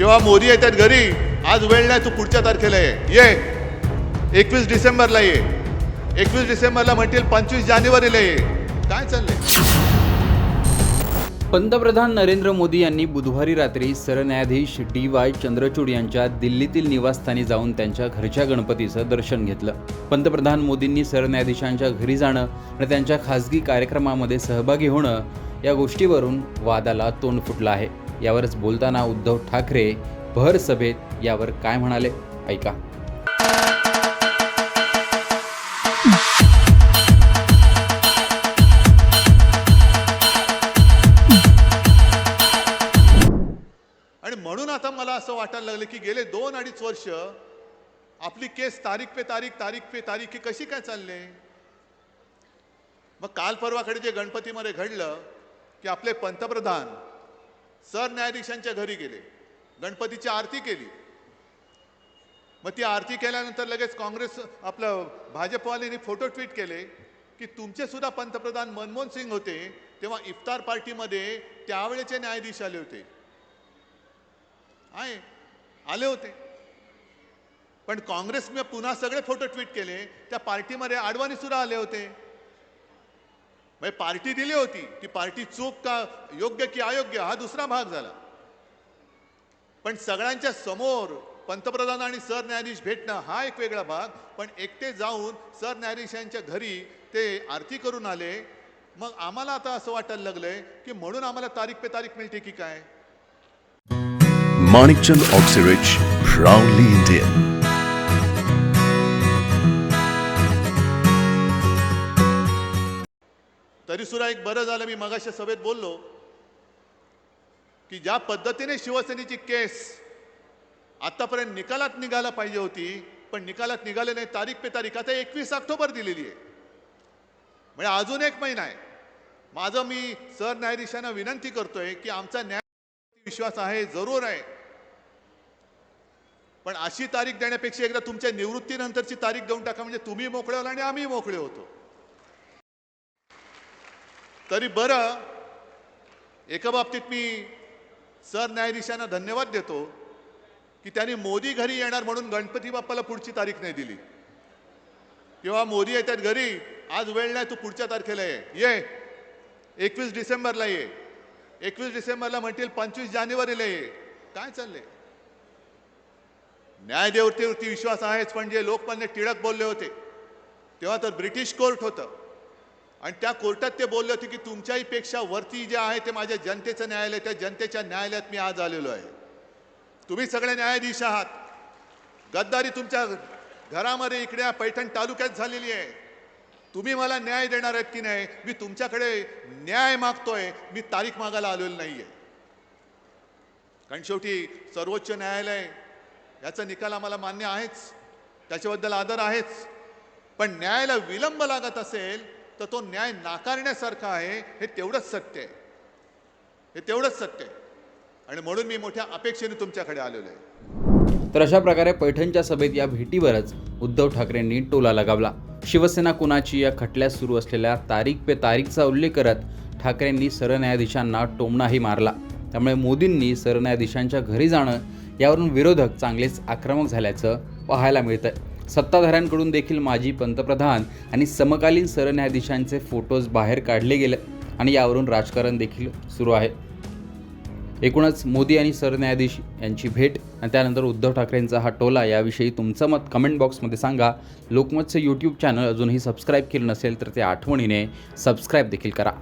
किंवा मोदी येतात घरी आज वेळ नाही तू पुढच्या तारखेला ये. ये. एकवीस डिसेंबरला ये. एकवीस डिसेंबरला म्हणतील पंचवीस जानेवारीला ये. काय चाललंय? पंतप्रधान नरेंद्र मोदी यांनी बुधवारी रात्री सरन्यायाधीश डी वाय चंद्रचूड यांच्या दिल्लीतील निवासस्थानी जाऊन त्यांच्या घरच्या गणपतीचं दर्शन घेतलं. पंतप्रधान मोदींनी सरन्यायाधीशांच्या घरी जाणं आणि त्यांच्या खासगी कार्यक्रमामध्ये सहभागी होणं या गोष्टीवरून वादाला तोंड फुटलं आहे. यावरच बोलताना उद्धव ठाकरे भर सभेत यावर काय म्हणाले? ऐका. आणि म्हणून आता मला असं वाटायला लागलं की गेले दोन अडीच वर्ष आपली केस तारीख पे तारीख तारीख पे तारीख ही कशी काय चालले? मग काल परवाकडे जे गणपतीमध्ये घडलं की आपले पंतप्रधान सरन्यायाधीशांच्या घरी गेले. गणपतीची आरती केली. मग ती आरती केल्यानंतर लगेच काँग्रेस आपलं भाजपवाल्यांनी फोटो ट्विट केले की तुमचे सुद्धा पंतप्रधान मनमोहन सिंग होते तेव्हा इफ्तार पार्टीमध्ये त्यावेळेचे न्यायाधीश आले होते. आहे आले होते. पण काँग्रेसने पुन्हा सगळे फोटो ट्विट केले त्या पार्टीमध्ये आडवाणी सुद्धा आले होते. म्हणजे पार्टी दिली होती. ती पार्टी चूक का योग्य की अयोग्य हा दुसरा भाग झाला. पण सगळ्यांच्या समोर पंतप्रधान आणि सरन्यायाधीश भेटणं हा एक वेगळा भाग. पण एकटे जाऊन सरन्यायाधीशांच्या घरी ते आरती करून आले. मग आम्हाला आता असं वाटायला लागलंय की म्हणून आम्हाला तारीख पे तारीख मिळते की काय? Manikchand Oxyrich, proudly Indian. तरी सुद्धा एक बरं झालं मी मगाशा सभेत बोललो की ज्या पद्धतीने शिवसेनेची केस आतापर्यंत निकालात निघायला पाहिजे होती पण निकालात निघाले नाही तारीख पे तारीख. आता एकवीस ऑक्टोबर दिलेली आहे. म्हणजे अजून एक महिना आहे. माझं मी सरन्यायाधीशांना विनंती करतोय की आमचा न्याय विश्वास आहे जरूर आहे. पण अशी तारीख देण्यापेक्षा एकदा तुमच्या निवृत्तीनंतरची तारीख देऊन टाका म्हणजे तुम्ही मोकळे होला आणि आम्ही मोकळे होतो. तरी बरं. एका बाबतीत मी सरन्यायाधीशांना धन्यवाद देतो की त्यांनी मोदी घरी येणार म्हणून गणपती बाप्पाला पुढची तारीख नाही दिली. किंवा मोदी येतात घरी आज वेळ नाही तू पुढच्या तारखेला ये. ये. एकवीस डिसेंबरला ये. एकवीस डिसेंबरला म्हणतील पंचवीस जानेवारीला ये. काय चाललंय? न्यायदेवतेवरती विश्वास आहेच पण जे लोकमान्य टिळक बोलले होते तेव्हा तर ब्रिटिश कोर्ट होतं. आणि त्या कोर्टात ते बोलले होते की तुमच्याही पेक्षा वरती जे आहे ते माझ्या जनतेचं न्यायालय त्या जनतेच्या न्यायालयात मी आज आलेलो आहे. तुम्ही सगळे न्यायाधीश आहात. गद्दारी तुमच्या घरामध्ये इकडे पैठण तालुक्यात झालेली आहे. तुम्ही मला न्याय देणार आहेत की नाही? मी तुमच्याकडे न्याय मागतोय. मी तारीख मागायला आलेलो नाहीये. कारण शेवटी सर्वोच्च न्यायालय याचा निकाल आम्हाला मान्य आहेच. त्याच्याबद्दल आदर आहेच. पण न्यायाला विलंब लागत असेल तर तो न्याय नाकारण्यासारखा आहे हे तेवढंच सत्य आहे. हे तेवढंच सत्य आहे. आणि म्हणून मी मोठ्या अपेक्षेने तुमच्याकडे आलेलो आहे. तर अशा प्रकारे पैठणच्या सभेत या भेटीवरच उद्धव ठाकरेंनी टोला लगावला. शिवसेना कुणाची या खटल्यात सुरू असलेल्या तारीख पे तारीखचा उल्लेख करत ठाकरेंनी सरन्यायाधीशांना टोमणाही मारला. त्यामुळे मोदींनी सरन्यायाधीशांच्या घरी जाणं यावरून विरोधक चांगलेच आक्रमक झाल्याचं पाहायला मिळतं सत्ताधाऱ्यांकडून देखील माजी पंतप्रधान आणि समकालीन सरन्यायाधीशांचे फोटोज बाहेर काढले गेले आणि यावरून राजकारण देखील सुरू आहे. एकूणच मोदी आणि सरन्यायाधीश यांची भेट आणि त्यानंतर उद्धव ठाकरेंचा हा टोला याविषयी तुमचं मत कमेंट बॉक्समध्ये सांगा. लोकमतचं यूट्यूब चॅनल अजूनही सबस्क्राईब केलं नसेल तर ते आठवणीने सबस्क्राईब देखील करा.